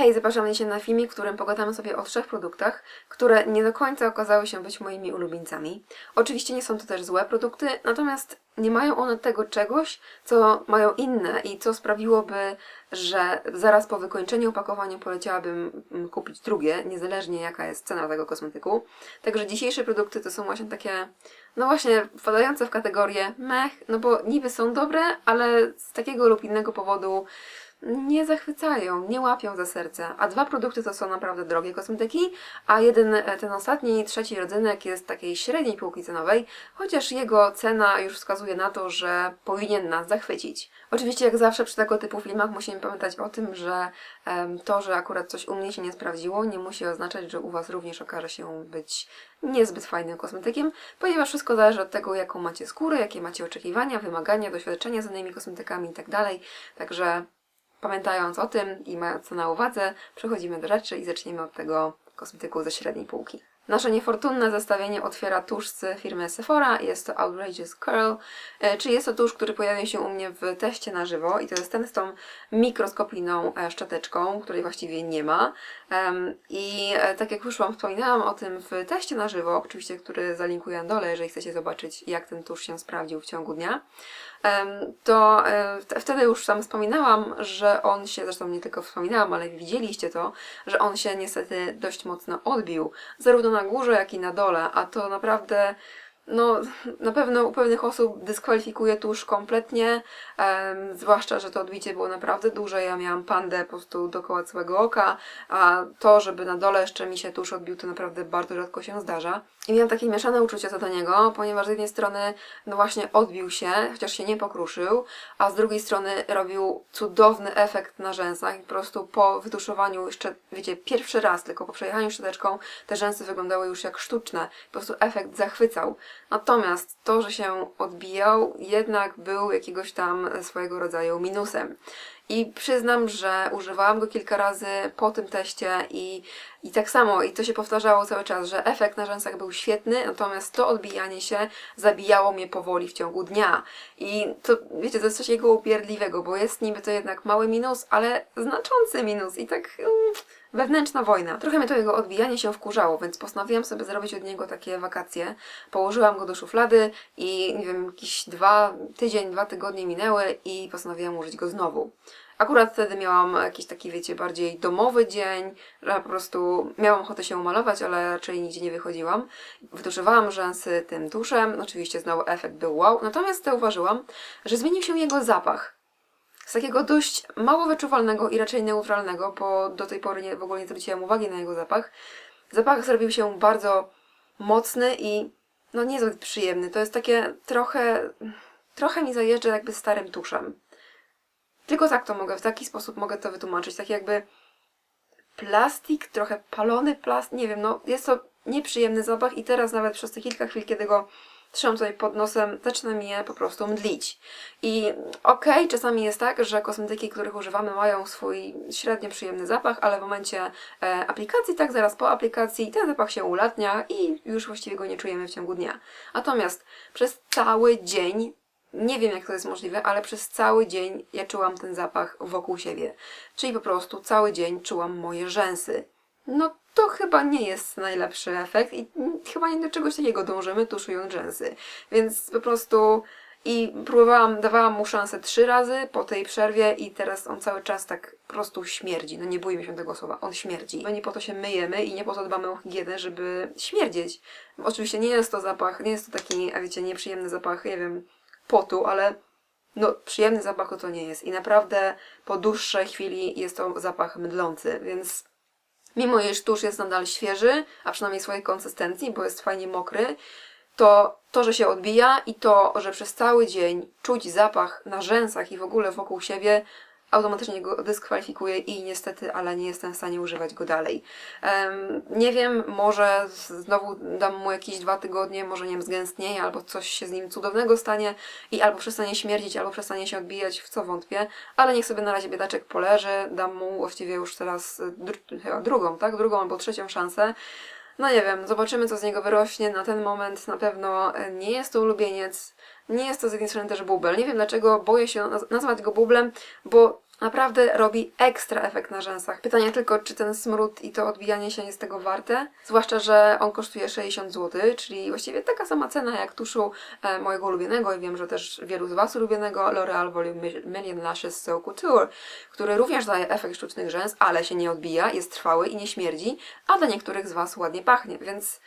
Hej, zapraszam się na filmik, w którym pogadamy sobie o trzech produktach, które nie do końca okazały się być moimi ulubieńcami. Oczywiście nie są to też złe produkty, natomiast nie mają one tego czegoś, co mają inne i co sprawiłoby, że zaraz po wykończeniu opakowania poleciałabym mm, kupić drugie, niezależnie jaka jest cena tego kosmetyku. Także dzisiejsze produkty to są właśnie takie, no właśnie, wpadające w kategorię mech, no bo niby są dobre, ale z takiego lub innego powodu nie zachwycają, nie łapią za serce. A dwa produkty to są naprawdę drogie kosmetyki, a jeden, e, ten ostatni, trzeci rodzynek jest takiej średniej półki cenowej, chociaż jego cena już wskazuje na to, że powinien nas zachwycić. Oczywiście, jak zawsze przy tego typu filmach musimy pamiętać o tym, że to, że akurat coś u mnie się nie sprawdziło, nie musi oznaczać, że u Was również okaże się być niezbyt fajnym kosmetykiem, ponieważ wszystko zależy od tego, jaką macie skórę, jakie macie oczekiwania, wymagania, doświadczenia z innymi kosmetykami itd. Także Pamiętając o tym i mając to na uwadze, przechodzimy do rzeczy i zaczniemy od tego kosmetyku ze średniej półki. Nasze niefortunne zestawienie otwiera tusz z firmy Sephora. Jest to Outrageous Curl, e, czyli jest to tusz, który pojawił się u mnie w teście na żywo i to jest ten z tą mikroskopijną e, szczoteczką, której właściwie nie ma. I e, tak jak już Wam wspominałam o tym w teście na żywo, oczywiście, który zalinkuję na dole, jeżeli chcecie zobaczyć, jak ten tusz się sprawdził w ciągu dnia to e, wt- wtedy już sam wspominałam, że on się, zresztą nie tylko wspominałam, ale widzieliście to, że on się niestety dość mocno odbił, zarówno na górze, jak i na dole, a to naprawdę no, na pewno u pewnych osób dyskwalifikuje tusz kompletnie, em, zwłaszcza, że to odbicie było naprawdę duże. Ja miałam pandę po prostu dookoła całego oka, a to, żeby na dole jeszcze mi się tusz odbił, to naprawdę bardzo rzadko się zdarza. I miałam takie mieszane uczucia co do niego, ponieważ z jednej strony, no właśnie odbił się, chociaż się nie pokruszył, a z drugiej strony robił cudowny efekt na rzęsach i po prostu po wytuszowaniu jeszcze, wiecie, pierwszy raz, tylko po przejechaniu szczoteczką, te rzęsy wyglądały już jak sztuczne. Po prostu efekt zachwycał. Natomiast to, że się odbijał, jednak był jakiegoś tam swojego rodzaju minusem. I przyznam, że używałam go kilka razy po tym teście i, i tak samo, i to się powtarzało cały czas, że efekt na rzęsach był świetny, natomiast to odbijanie się zabijało mnie powoli w ciągu dnia. I to, wiecie, to jest coś jego upierdliwego, bo jest niby to jednak mały minus, ale znaczący minus i tak... Mm, Wewnętrzna wojna. Trochę mnie to jego odbijanie się wkurzało, więc postanowiłam sobie zrobić od niego takie wakacje. Położyłam go do szuflady i nie wiem, jakieś dwa, tydzień, dwa tygodnie minęły i postanowiłam użyć go znowu. Akurat wtedy miałam jakiś taki, wiecie, bardziej domowy dzień, że po prostu miałam ochotę się umalować, ale raczej nigdzie nie wychodziłam. Wytuszowałam rzęsy tym tuszem, oczywiście znowu efekt był wow, natomiast zauważyłam, że zmienił się jego zapach z takiego dość mało wyczuwalnego i raczej neutralnego, bo do tej pory nie, w ogóle nie zwróciłam uwagi na jego zapach. Zapach zrobił się bardzo mocny i no niezbyt przyjemny. To jest takie trochę, trochę mi zajeżdża jakby starym tuszem. Tylko tak to mogę, w taki sposób mogę to wytłumaczyć. Tak jakby plastik, trochę palony plastik, nie wiem, no jest to nieprzyjemny zapach i teraz nawet przez te kilka chwil, kiedy go trzymam tutaj pod nosem, zaczyna mnie po prostu mdlić. I okej, czasami jest tak, że kosmetyki, których używamy, mają swój średnio przyjemny zapach, ale w momencie e, aplikacji, tak zaraz po aplikacji, ten zapach się ulatnia i już właściwie go nie czujemy w ciągu dnia. Natomiast przez cały dzień nie wiem, jak to jest możliwe, ale przez cały dzień ja czułam ten zapach wokół siebie. Czyli po prostu cały dzień czułam moje rzęsy. No to chyba nie jest najlepszy efekt i chyba nie do czegoś takiego dążymy, tuszując rzęsy. Więc po prostu i próbowałam, dawałam mu szansę trzy razy po tej przerwie i teraz on cały czas tak po prostu śmierdzi. No nie bójmy się tego słowa, on śmierdzi. My nie po to się myjemy i nie po to dbamy o higienę, żeby śmierdzieć. Oczywiście nie jest to zapach, nie jest to taki, a wiecie, nieprzyjemny zapach, nie wiem, potu, ale no przyjemny zapach to nie jest. I naprawdę po dłuższej chwili jest to zapach mydlący, więc mimo iż tusz jest nadal świeży, a przynajmniej swojej konsystencji, bo jest fajnie mokry, to to, że się odbija i to, że przez cały dzień czuć zapach na rzęsach i w ogóle wokół siebie, automatycznie go dyskwalifikuje i niestety, ale nie jestem w stanie używać go dalej. Nie wiem, może znowu dam mu jakieś dwa tygodnie, może nie wiem, zgęstnieje, albo coś się z nim cudownego stanie i albo przestanie śmierdzić, albo przestanie się odbijać, w co wątpię, ale niech sobie na razie biedaczek poleży, dam mu właściwie już teraz y, dr- drugą, tak? Drugą albo trzecią szansę. No nie wiem, zobaczymy co z niego wyrośnie. Na ten moment na pewno e, nie jest to ulubieniec. Nie jest to z jednej strony też bubel. Nie wiem dlaczego boję się naz- nazwać go bublem, bo naprawdę robi ekstra efekt na rzęsach. Pytanie tylko, czy ten smród i to odbijanie się jest tego warte? Zwłaszcza, że on kosztuje 60 zł, czyli właściwie taka sama cena jak tuszu e, mojego ulubionego i wiem, że też wielu z Was ulubionego L'Oreal Volume Million Lashes So Couture, który również daje efekt sztucznych rzęs, ale się nie odbija, jest trwały i nie śmierdzi, a dla niektórych z Was ładnie pachnie, więc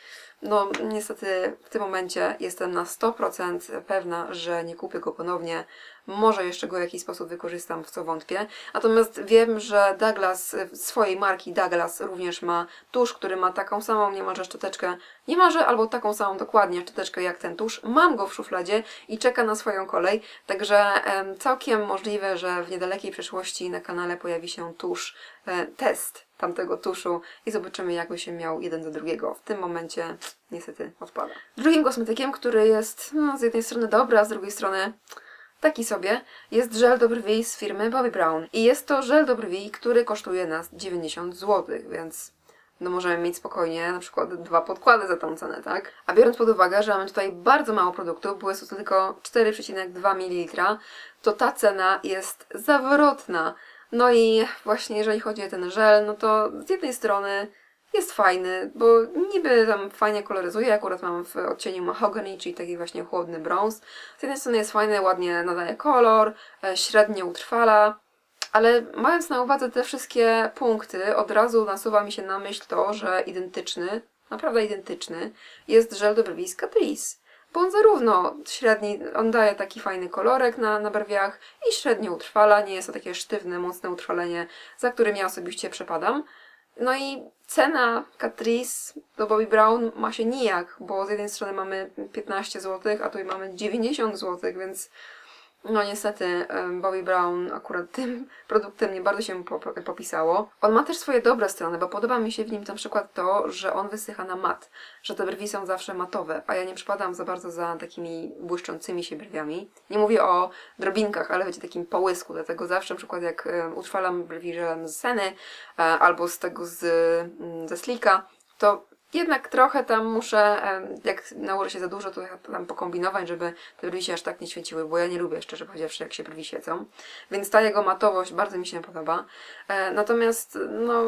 no niestety w tym momencie jestem na 100% pewna, że nie kupię go ponownie. Może jeszcze go w jakiś sposób wykorzystam, w co wątpię. Natomiast wiem, że Douglas, y, swojej marki Douglas również ma tusz, który ma taką samą niemalże szczoteczkę, niemalże albo taką samą dokładnie szczoteczkę jak ten tusz. Mam go w szufladzie i czeka na swoją kolej, także em, całkiem możliwe, że w niedalekiej przyszłości na kanale pojawi się tusz, e, test tamtego tuszu i zobaczymy, jakby się miał jeden do drugiego. W tym momencie niestety odpada. Drugim kosmetykiem, który jest no, z jednej strony dobry, a z drugiej strony taki sobie, jest żel do brwi z firmy Bobbi Brown. I jest to żel do brwi, który kosztuje nas 90 zł, więc no możemy mieć spokojnie na przykład dwa podkłady za tą cenę, tak? A biorąc pod uwagę, że mamy tutaj bardzo mało produktów, bo jest to tylko 4,2 ml, to ta cena jest zawrotna. No i właśnie jeżeli chodzi o ten żel, no to z jednej strony jest fajny, bo niby tam fajnie koloryzuje, akurat mam w odcieniu mahogany, czyli taki właśnie chłodny brąz. Z jednej strony jest fajny, ładnie nadaje kolor, e, średnio utrwala, ale mając na uwadze te wszystkie punkty, od razu nasuwa mi się na myśl to, że identyczny, naprawdę identyczny, jest żel do brwi z Catrice. Bo on zarówno średni, on daje taki fajny kolorek na, na brwiach i średnio utrwala, nie jest to takie sztywne, mocne utrwalenie, za którym ja osobiście przepadam. No i cena Catrice do Bobbi Brown ma się nijak, bo z jednej strony mamy 15 zł, a tutaj mamy 90 zł, więc no niestety em, Bobbi Brown akurat tym produktem nie bardzo się po- po- popisało. On ma też swoje dobre strony, bo podoba mi się w nim na przykład to, że on wysycha na mat, że te brwi są zawsze matowe, a ja nie przypadam za bardzo za takimi błyszczącymi się brwiami. Nie mówię o drobinkach, ale wiecie, takim połysku, dlatego zawsze na przykład jak utrwalam brwi żelem z Seny e, albo z tego z, mm, ze Slika, to jednak trochę tam muszę, jak nałożę się za dużo, to tam pokombinować, żeby te brwi się aż tak nie świeciły, bo ja nie lubię, szczerze powiedziawszy, jak się brwi świecą. Więc ta jego matowość bardzo mi się podoba. E, natomiast, no...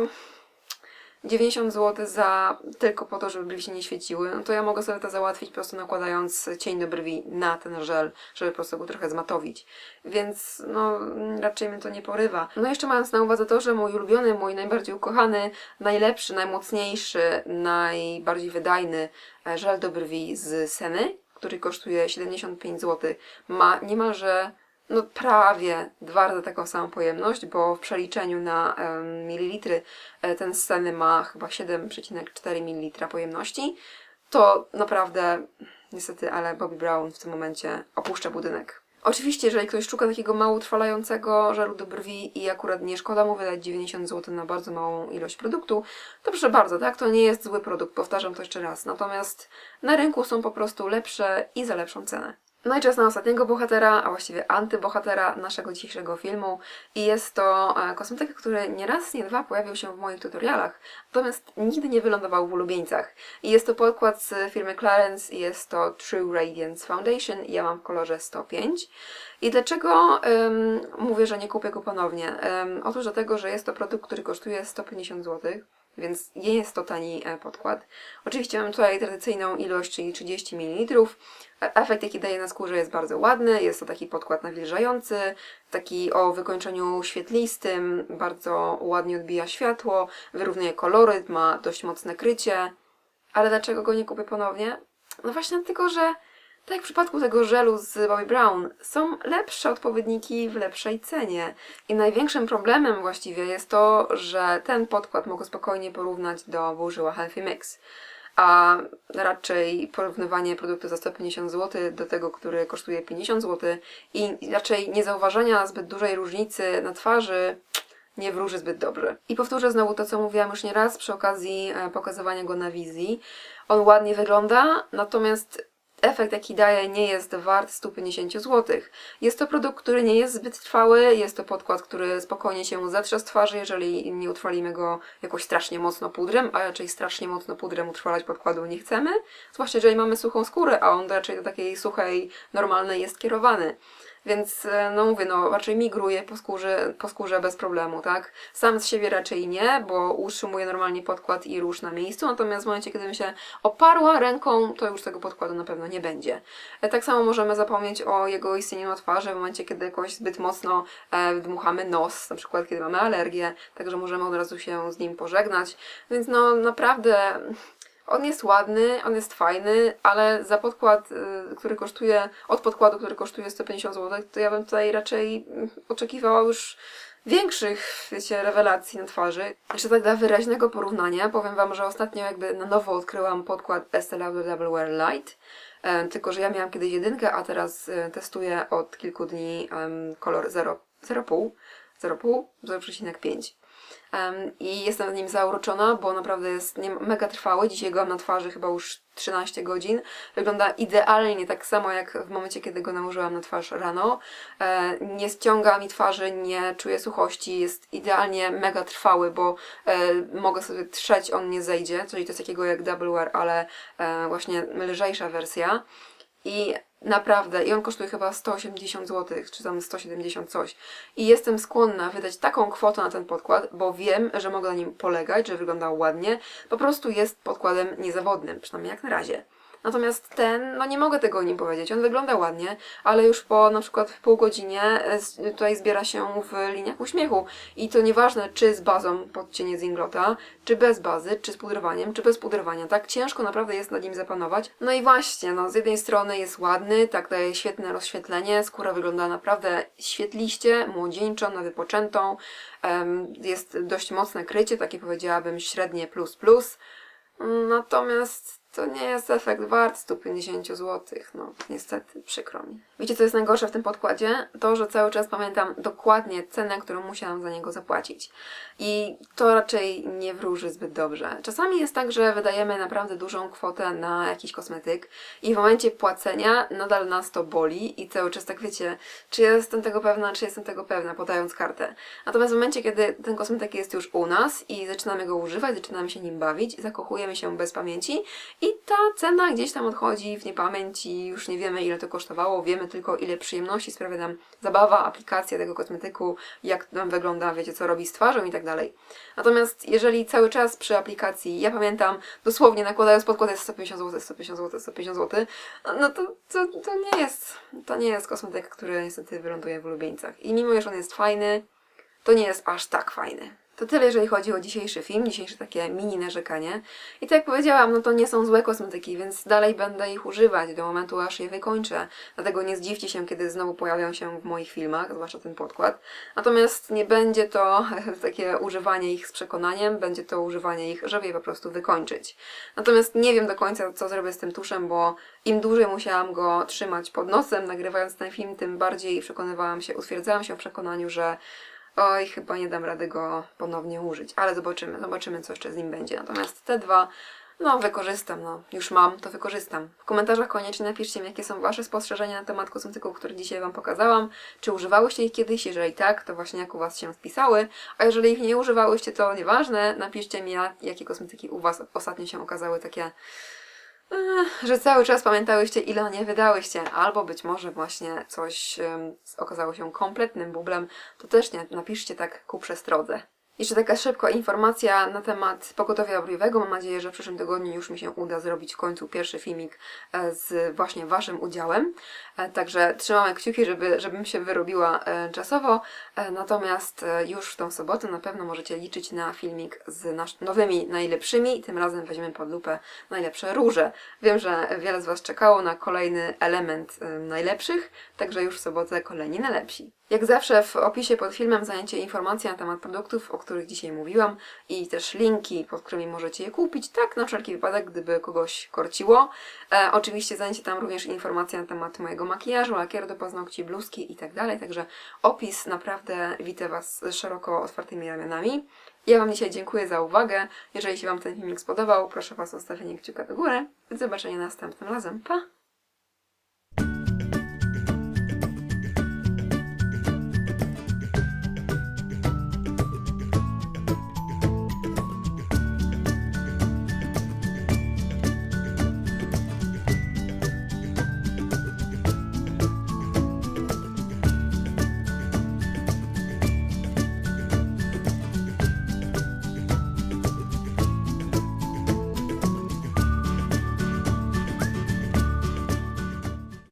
90 zł za tylko po to, żeby brwi się nie świeciły, no to ja mogę sobie to załatwić po prostu nakładając cień do brwi na ten żel, żeby po prostu go trochę zmatowić. Więc no raczej mnie to nie porywa. No jeszcze mając na uwadze to, że mój ulubiony, mój najbardziej ukochany, najlepszy, najmocniejszy, najbardziej wydajny e, żel do brwi z Seny, który kosztuje 75 zł, ma niemalże no prawie dwa razy taką samą pojemność, bo w przeliczeniu na mililitry e, ten z Seny ma chyba 7,4 ml pojemności, to naprawdę niestety, ale Bobby Brown w tym momencie opuszcza budynek. Oczywiście, jeżeli ktoś szuka takiego mało utrwalającego żelu do brwi i akurat nie szkoda mu wydać 90 zł na bardzo małą ilość produktu, to proszę bardzo, tak? To nie jest zły produkt, powtarzam to jeszcze raz. Natomiast na rynku są po prostu lepsze i za lepszą cenę. No i czas na ostatniego bohatera, a właściwie antybohatera naszego dzisiejszego filmu i jest to e, kosmetyk, który nie raz, nie dwa pojawił się w moich tutorialach, natomiast nigdy nie wylądował w ulubieńcach. I jest to podkład z firmy Clarins i jest to True Radiance Foundation i ja mam w kolorze 105. I dlaczego em, mówię, że nie kupię go ponownie? Em, otóż dlatego, że jest to produkt, który kosztuje 150 zł. Więc nie jest to tani e, podkład. Oczywiście mam tutaj tradycyjną ilość, czyli 30 ml. E, Efekt, jaki daje na skórze, jest bardzo ładny. Jest to taki podkład nawilżający, taki o wykończeniu świetlistym, bardzo ładnie odbija światło, wyrównuje koloryt, ma dość mocne krycie. Ale dlaczego go nie kupię ponownie? No właśnie dlatego, że tak jak w przypadku tego żelu z Bobbi Brown, są lepsze odpowiedniki w lepszej cenie. I największym problemem właściwie jest to, że ten podkład mogę spokojnie porównać do Burżyła Healthy Mix. A raczej porównywanie produktu za 150 zł do tego, który kosztuje 50 zł i raczej niezauważania zbyt dużej różnicy na twarzy nie wróży zbyt dobrze. I powtórzę znowu to, co mówiłam już nieraz przy okazji e, pokazywania go na wizji. On ładnie wygląda, natomiast efekt, jaki daje, nie jest wart 150 zł. Jest to produkt, który nie jest zbyt trwały, jest to podkład, który spokojnie się zetrze z twarzy, jeżeli nie utrwalimy go jakoś strasznie mocno pudrem, a raczej strasznie mocno pudrem utrwalać podkładu nie chcemy, zwłaszcza jeżeli mamy suchą skórę, a on raczej do takiej suchej, normalnej jest kierowany. Więc e, no mówię, no raczej migruje po skórze, po skórze bez problemu, tak? Sam z siebie raczej nie, bo utrzymuję normalnie podkład i róż na miejscu, natomiast w momencie, kiedy bym się oparła ręką, to już tego podkładu na pewno nie będzie. E, Tak samo możemy zapomnieć o jego istnieniu na twarzy w momencie, kiedy jakoś zbyt mocno e, dmuchamy nos, na przykład kiedy mamy alergię, także możemy od razu się z nim pożegnać. Więc no naprawdę on jest ładny, on jest fajny, ale za podkład, y, który kosztuje, od podkładu, który kosztuje 150 zł, to ja bym tutaj raczej mm, oczekiwała już większych, wiecie, rewelacji na twarzy. Jeszcze tak dla wyraźnego porównania, powiem Wam, że ostatnio jakby na nowo odkryłam podkład Estee Lauder Double Wear Light, e, tylko że ja miałam kiedyś jedynkę, a teraz e, testuję od kilku dni kolor 0, 0,5, 0,5, 0,5. Em, I jestem nim zauroczona, bo naprawdę jest nie, mega trwały. Dzisiaj go mam na twarzy chyba już 13 godzin. Wygląda idealnie, tak samo jak w momencie, kiedy go nałożyłam na twarz rano. E, nie ściąga mi twarzy, nie czuję suchości, jest idealnie mega trwały, bo e, mogę sobie trzeć, on nie zejdzie, czyli to jest takiego jak Double Wear, ale e, właśnie lżejsza wersja. I naprawdę, i on kosztuje chyba 180 zł, czy tam 170 coś. I jestem skłonna wydać taką kwotę na ten podkład, bo wiem, że mogę na nim polegać, że wyglądał ładnie. Po prostu jest podkładem niezawodnym, przynajmniej jak na razie. Natomiast ten, no nie mogę tego o nim powiedzieć. On wygląda ładnie, ale już po na przykład pół godzinie e, tutaj zbiera się w liniach uśmiechu. I to nieważne, czy z bazą pod cienie Zinglota, czy bez bazy, czy z pudrowaniem, czy bez pudrowania. Tak ciężko naprawdę jest nad nim zapanować. No i właśnie, no z jednej strony jest ładny, tak daje świetne rozświetlenie, skóra wygląda naprawdę świetliście, młodzieńczą, na wypoczętą. Jest dość mocne krycie, takie powiedziałabym średnie plus plus. Natomiast to nie jest efekt wart 150 zł. No, niestety, przykro mi. Wiecie, co jest najgorsze w tym podkładzie? To, że cały czas pamiętam dokładnie cenę, którą musiałam za niego zapłacić. I to raczej nie wróży zbyt dobrze. Czasami jest tak, że wydajemy naprawdę dużą kwotę na jakiś kosmetyk i w momencie płacenia nadal nas to boli i cały czas tak wiecie, czy jestem tego pewna, czy jestem tego pewna, podając kartę. Natomiast w momencie, kiedy ten kosmetyk jest już u nas i zaczynamy go używać, zaczynamy się nim bawić, zakochujemy się bez pamięci ta cena gdzieś tam odchodzi w niepamięć i już nie wiemy ile to kosztowało, wiemy tylko ile przyjemności sprawia nam zabawa, aplikacja tego kosmetyku, jak nam wygląda, wiecie co robi z twarzą i tak dalej. Natomiast jeżeli cały czas przy aplikacji, ja pamiętam dosłownie nakładając podkład jest 150 zł, 150 zł, 150 zł, no to, to, to nie jest, to nie jest kosmetyk, który niestety wyląduje w ulubieńcach. I mimo, że on jest fajny, to nie jest aż tak fajny. To tyle, jeżeli chodzi o dzisiejszy film, dzisiejsze takie mini narzekanie. I tak jak powiedziałam, no to nie są złe kosmetyki, więc dalej będę ich używać do momentu, aż je wykończę. Dlatego nie zdziwcie się, kiedy znowu pojawią się w moich filmach, zwłaszcza ten podkład. Natomiast nie będzie to takie używanie ich z przekonaniem, będzie to używanie ich, żeby je po prostu wykończyć. Natomiast nie wiem do końca, co zrobię z tym tuszem, bo im dłużej musiałam go trzymać pod nosem, nagrywając ten film, tym bardziej przekonywałam się, utwierdzałam się w przekonaniu, że oj, chyba nie dam rady go ponownie użyć, ale zobaczymy, zobaczymy, co jeszcze z nim będzie. Natomiast te dwa, no, wykorzystam, no, już mam, to wykorzystam. W komentarzach koniecznie napiszcie mi, jakie są Wasze spostrzeżenia na temat kosmetyków, które dzisiaj Wam pokazałam. Czy używałyście ich kiedyś? Jeżeli tak, to właśnie jak u Was się spisały. A jeżeli ich nie używałyście, to nieważne, napiszcie mi, jak- jakie kosmetyki u Was ostatnio się okazały takie że cały czas pamiętałyście, ile nie wydałyście, albo być może właśnie coś okazało się kompletnym bublem, to też nie, napiszcie tak ku przestrodze. Jeszcze taka szybka informacja na temat pogotowia brojowego. Mam nadzieję, że w przyszłym tygodniu już mi się uda zrobić w końcu pierwszy filmik e, z właśnie Waszym udziałem. E, Także trzymamy kciuki, żeby, żebym się wyrobiła e, czasowo. Natomiast już w tą sobotę na pewno możecie liczyć na filmik z nowymi najlepszymi. Tym razem weźmiemy pod lupę najlepsze róże. Wiem, że wiele z Was czekało na kolejny element najlepszych, także już w sobotę kolejni najlepsi. Jak zawsze w opisie pod filmem znajdziecie informacje na temat produktów, o których dzisiaj mówiłam i też linki, pod którymi możecie je kupić, tak na wszelki wypadek, gdyby kogoś korciło. E, oczywiście znajdziecie tam również informacje na temat mojego makijażu, lakieru do paznokci, bluzki i tak także opis naprawdę wita Was szeroko otwartymi ramionami. Ja Wam dzisiaj dziękuję za uwagę. Jeżeli się Wam ten filmik spodobał, proszę Was o zostawienie kciuka do góry. Do zobaczenia następnym razem. Pa!